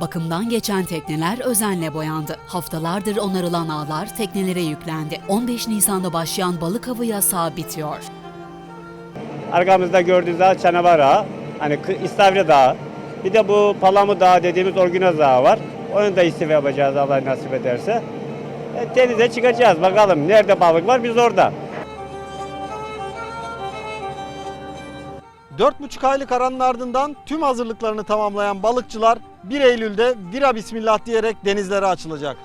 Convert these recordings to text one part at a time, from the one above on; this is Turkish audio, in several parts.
Bakımdan geçen tekneler özenle boyandı. Haftalardır onarılan ağlar teknelere yüklendi. 15 Nisan'da başlayan balık avı yasağı bitiyor. Arkamızda gördüğünüz dağ Çanavar Ağı, hani İstavrit Dağı. Bir de bu Palamut Dağı dediğimiz Orgünaz Dağı var. Onu da istifa yapacağız Allah nasip ederse. E, denize çıkacağız bakalım nerede balık var biz orada. 4,5 aylık aranın ardından tüm hazırlıklarını tamamlayan balıkçılar 1 Eylül'de vira bismillah diyerek denizlere açılacak.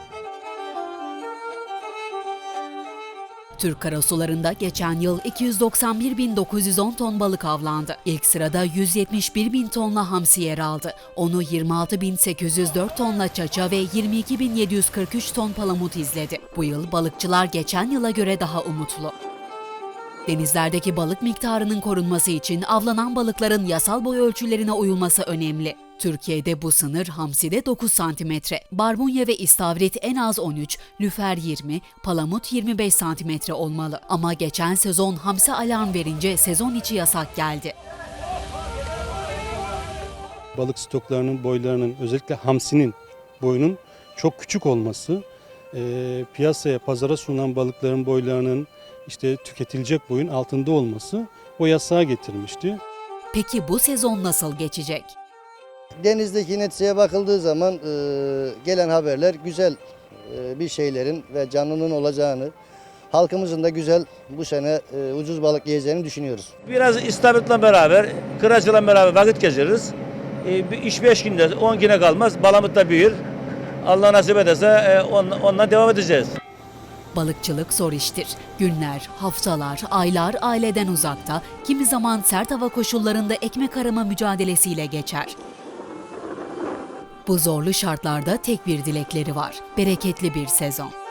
Türk karasularında geçen yıl 291.910 ton balık avlandı. İlk sırada 171 bin tonla hamsi yer aldı. Onu 26.804 tonla çaça ve 22.743 ton palamut izledi. Bu yıl balıkçılar geçen yıla göre daha umutlu. Denizlerdeki balık miktarının korunması için avlanan balıkların yasal boy ölçülerine uyulması önemli. Türkiye'de bu sınır hamside 9 santimetre, barbunya ve istavrit en az 13, lüfer 20, palamut 25 santimetre olmalı. Ama geçen sezon hamsi alarm verince sezon içi yasak geldi. balık stoklarının boylarının özellikle hamsinin boyunun çok küçük olması, e, piyasaya, pazara sunulan balıkların boylarının işte tüketilecek boyun altında olması o yasağı getirmişti. Peki bu sezon nasıl geçecek? Denizdeki neticeye bakıldığı zaman e, gelen haberler güzel e, bir şeylerin ve canlının olacağını, halkımızın da güzel bu sene e, ucuz balık yiyeceğini düşünüyoruz. Biraz istavritla beraber, kıraçla beraber vakit geçiririz. E, bir iş 5 günde, 10 güne kalmaz. Balamut da büyür. Allah nasip ederse e, on, onunla devam edeceğiz. Balıkçılık zor iştir. Günler, haftalar, aylar aileden uzakta, kimi zaman sert hava koşullarında ekmek arama mücadelesiyle geçer. Bu zorlu şartlarda tek bir dilekleri var. Bereketli bir sezon.